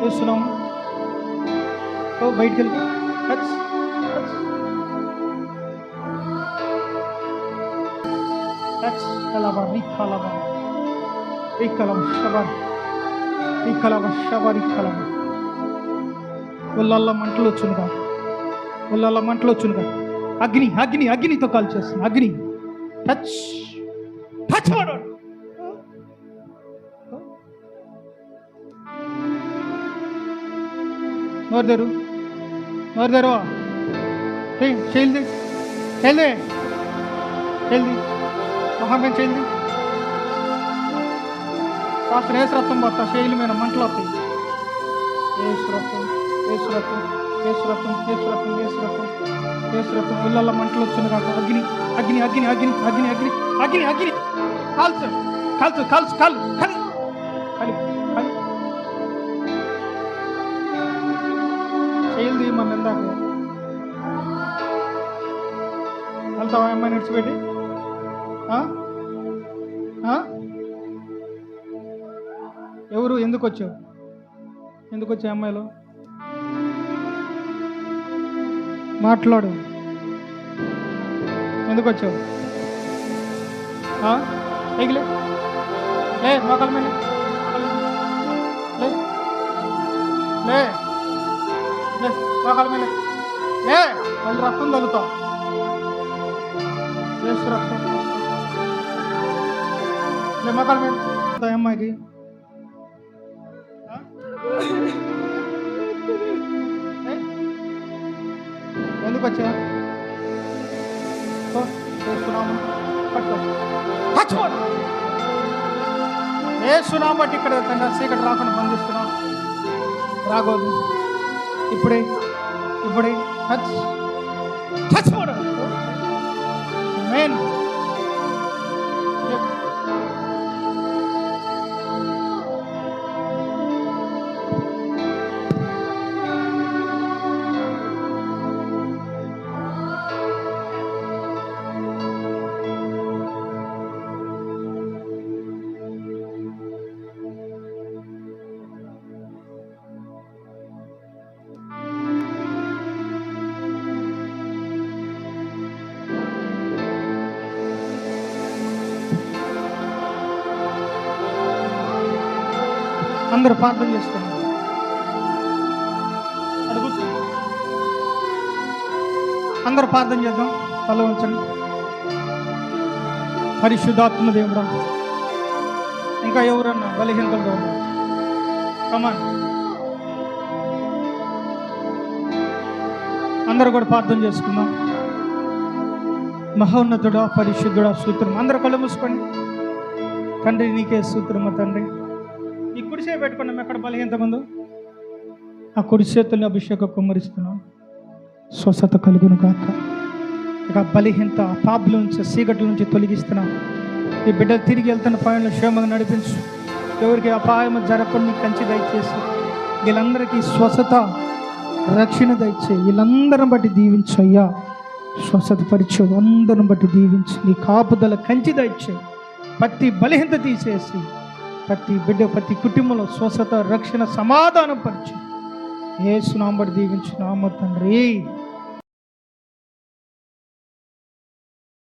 చూస్తున్నాం ఓ శబరి మంటలు వచ్చునుగా మంటలు వచ్చునుగా అగ్ని అగ్ని అగ్నితో కాల్ చేస్తుంది అగ్ని టచ్ పచ్చివాడు. మరిదారు మరిదారు. చెల్లి చెల్లి చేయండి. మొహంగా చేయండి. కాస్త రేసు పోతా. శైలి మీద మంటలు వస్తాయి. రేసు రక్తం. ఏసురత్నం ఏసురత్నం ఏసురత్నం ఏసురత్నం ఏసురత్నం మంటలు వచ్చింది కాక అగ్ని అగ్ని అగ్ని అగ్ని అగ్ని అగ్ని అగ్ని అగ్ని. కాల్చు కాల్చు కాల్చు కాలు కలి కలి. కలి చేయలేదు మన ఇందాక వెళ్తావా అమ్మాయి నడిచిపెట్టి ఎవరు? ఎందుకు వచ్చావు? ఎందుకు వచ్చావు అమ్మాయిలు? మాట్లాడు. ఎందుకు వచ్చావు ఎగిలే. లే మోకాల మీద. లే. లే. లే. మోకాల మీద. లే వాళ్ళు రక్తం తగ్గుతావు వేసు రక్తం. లే మోకాల మీద. అమ్మాయికి ఎందుకు వచ్చా చేస్తున్నాము ఏ సునామట్టి ఇక్కడ తండ్రి చీకటి రాకుండా బంధిస్తున్నాం రాగోదు ఇప్పుడే ఇప్పుడే టచ్. టచ్. అందరూ ప్రార్థన చేస్తున్నారు. అటు కూర్చో. అందరూ ప్రార్థన చేద్దాం. తల ఉంచండి పరిశుద్ధాత్మ దేవుడా ఇంకా ఎవరన్నా బలహీనతలతో ఉన్నారు కమాన్ అందరూ కూడా ప్రార్థన చేసుకుందాం. మహోన్నతుడా పరిశుద్ధుడా సూత్రం అందరూ కళ్ళు మూసుకోండి. తండ్రి నీకే సూత్రమా తండ్రి. కుడిసే పెట్టుకున్నాం. ఎక్కడ బలహీనత ముందు ఆ కుడి అభిషేక అభిషేకం కుమ్మరిస్తున్నాం. స్వస్థత కలుగును కాక ఇక బలహీనత ఆ పాపుల నుంచి సీగట్ల నుంచి తొలగిస్తున్నాం. ఈ బిడ్డలు తిరిగి వెళ్తున్న పనులు క్షేమంగా నడిపించు. ఎవరికి అపాయం జరగకుండా కంచి దయచేసి వీళ్ళందరికీ స్వస్థత రక్షణ దయచే వీళ్ళందరిని బట్టి దీవించు అయ్యా. స్వస్థత పరిచు అందరిని బట్టి దీవించి. నీ కాపుదల కంచి దయచే ప్రతి బలహీనత తీసేసి ప్రతి బిడ్డ ప్రతి కుటుంబంలో స్వస్థత రక్షణ సమాధానం పరిచు. ఏ సునాంబడి దీవించు నామ తండ్రి.